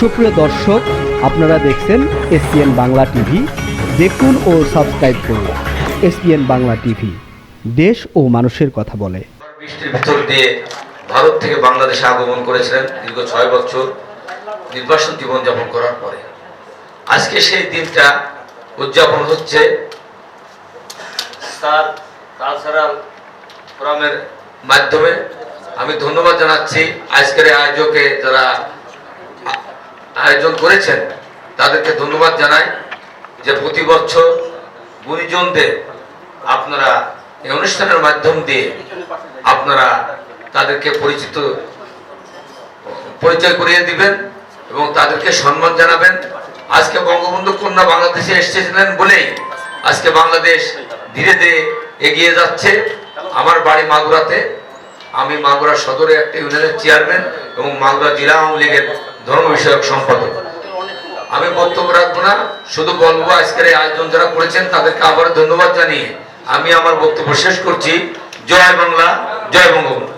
সুপ্রিয় দর্শক, আপনারা দেখছেন এসপিএন বাংলা টিভি। দেখুন ও সাবস্ক্রাইব করুন এসপিএন বাংলা টিভি। দেশ ও মানুষের কথা বলে। ভিতর দিয়ে ভারত থেকে বাংলাদেশে আগমন করেছিলেন দীর্ঘ ছয় বছর নির্বাসন জীবনযাপন করার পরে। আজকে সেই দিনটা উদযাপন হচ্ছে স্টার কালচারাল ফোরামের মাধ্যমে। আমি ধন্যবাদ জানাচ্ছি আজকের আয়োজকে যারা আয়োজন করেছেন, তাদেরকে ধন্যবাদ জানাই যে প্রতি বছর গুণীজনদের আপনারা এই অনুষ্ঠানের মাধ্যম দিয়ে আপনারা তাদেরকে পরিচিত, পরিচয় করিয়ে দিবেন এবং তাদেরকে সম্মান জানাবেন। আজকে বঙ্গবন্ধু কন্যা বাংলাদেশে এসেছিলেন বলেই আজকে বাংলাদেশ ধীরে ধীরে এগিয়ে যাচ্ছে। আমার বাড়ি মাগুরাতে আমি মাগুরা সদরে একটা ইউনিয়নের চেয়ারম্যান এবং মাগুরা জেলা আওয়ামী লীগের ধর্ম বিষয়ক সম্পাদক। আমি বক্তব্য রাখব না, শুধু বলব আজকের এই আয়োজন যারা করেছেন তাদেরকে আবার ধন্যবাদ জানিয়ে আমি আমার বক্তব্য শেষ করছি। জয় বাংলা, জয় বঙ্গবন্ধু।